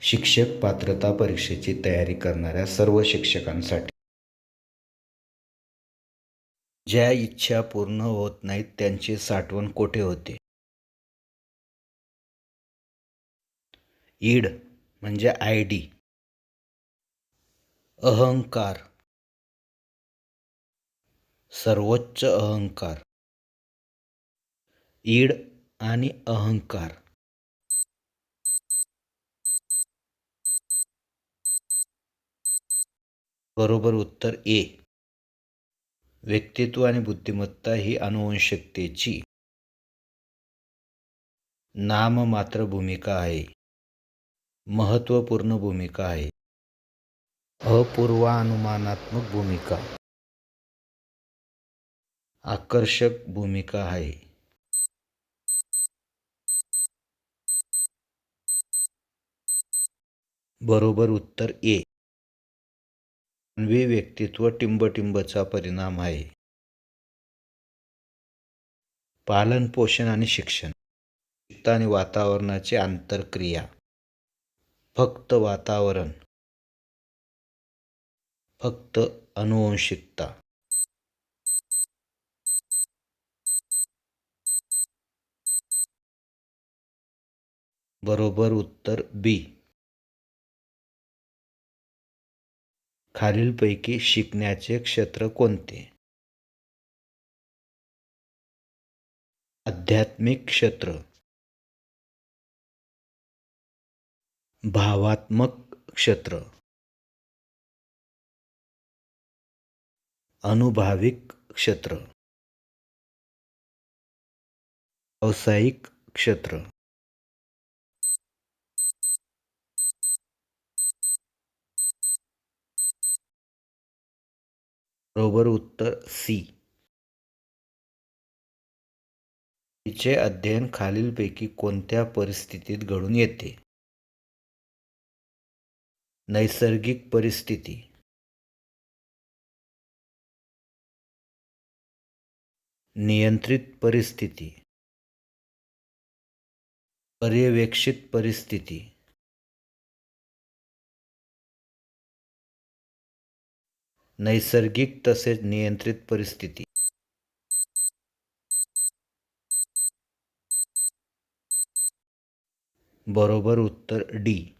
शिक्षक पात्रता परीक्षेची तयारी करणाऱ्या सर्व शिक्षकांसाठी. ज्या इच्छा पूर्ण होत नाहीत त्यांची साठवण कोठे होते? ईड म्हणजे आय डी. अहंकार. सर्वोच्च अहंकार. ईड आणि अहंकार. बरोबर उत्तर ए. व्यक्तित्व आणि बुद्धिमत्ता ही अनुवंशिकतेची नाममात्र भूमिका आहे. महत्त्वपूर्ण भूमिका आहे. अपूर्वानुमानात्मक भूमिका. आकर्षक भूमिका आहे. बरोबर उत्तर ए. मानवी व्यक्तित्व टिंबटिंबचा परिणाम आहे. पालन पोषण आणि शिक्षण. चित्त आणि वातावरणाची आंतरक्रिया. फक्त वातावरण. फक्त अनुवंशिकता. बरोबर उत्तर बी. खालीलपैकी शिकण्याचे क्षेत्र कोणते? आध्यात्मिक क्षेत्र. भावात्मक क्षेत्र. अनुभाविक क्षेत्र. व्यावसायिक क्षेत्र. बरोबर उत्तर सी तिचे अध्ययन खालीलपैकी कोणत्या परिस्थितीत घडून येते? नैसर्गिक परिस्थिती. नियंत्रित परिस्थिती. पर्यवेक्षित परिस्थिती. नैसर्गिक तसेच नियंत्रित परिस्थिती. बरोबर उत्तर डी.